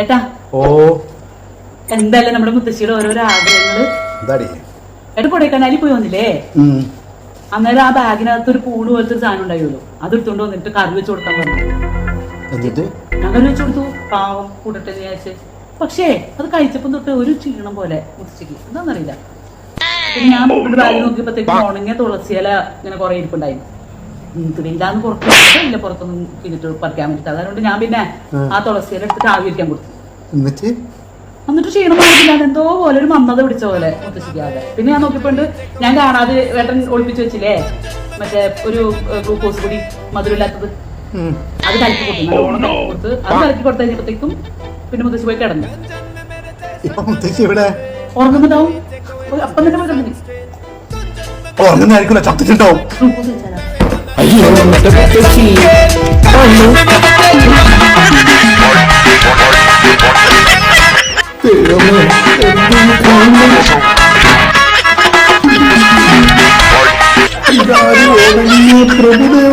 ഏട്ടാ? ഓ. എന്തായാലും നമ്മുടെ മുത്തശ്ശിയുടെ ഓരോരോ ആഗ്രഹങ്ങൾ. എന്താടി? ഏട്ടാ കൊടൈക്കനാലിൽ പോയി വന്നില്ലേ. അന്നേരം ആ ബാഗിനകത്ത് ഒരു പൂട് പോലത്തെ ഒരു സാധനം ഉണ്ടായിരുന്നു അത് എടുത്തോണ്ട് വന്നിട്ട് കറി വെച്ച് കൊടുക്കാൻ പറഞ്ഞു. എന്നിട്ട്? ഞാൻ കറി വെച്ച് കൊടുത്തു. പാവം കൂടട്ടെ വിചാരിച്ച്. പക്ഷേ അത് കഴിച്ചപ്പം തൊട്ട് ഒരു ക്ഷീണം പോലെ മുത്തശ്ശിക്ക്. എന്താണെന്നറിയില്ല പിന്നെ ഞാൻ ബാഗ് നോക്കിയപ്പോഴത്തേക്കും ഉണങ്ങിയ തുളസിയില ഇങ്ങനെ കുറെ ഇരിപ്പുണ്ടായിരുന്നു. ഇതില്ലാന്ന് പുറത്ത് ഇല്ല പുറത്തൊന്നും കിഞ്ഞിട്ട് പറിക്കാൻ വേണ്ടിട്ട് അതുകൊണ്ട് ഞാൻ പിന്നെ ആ. തുളസിയില എടുത്തിട്ട് ആവി കൊടുത്തു. എന്നിട്ട്? എന്നിട്ട് ക്ഷീണം എന്തോ പോലെ ഒരു മന്ദത പിടിച്ച പോലെ മുത്തശ്ശിക്കാതെ പിന്നെ ഞാൻ നോക്കിയപ്പോണ്ട് ഞാൻ കാണാതെ വേട്ടൻ ഒളിപ്പിച്ചു വെച്ചില്ലേ? മറ്റേ ഒരു ഗ്ലൂക്കോസ് കൂടി മധുരമില്ലാത്തത്. അത് കലക്കി കൊടുത്തു. കൊടുത്ത് അത് കലക്കി കൊടുത്തു കഴിഞ്ഞപ്പോഴത്തേക്കും പിന്നെ മുത്തശ്ശി പോയി കിടന്നു. ഇപ്പൊ മുത്തശ്ശി ഇവിടെ ഉറങ്ങുന്നുണ്ടാവും. അപ്പം തന്നെ പോയി കിടന്നു ചത്തിട്ടുണ്ടാവും. Don't get the key. Oh no. Prabhudeva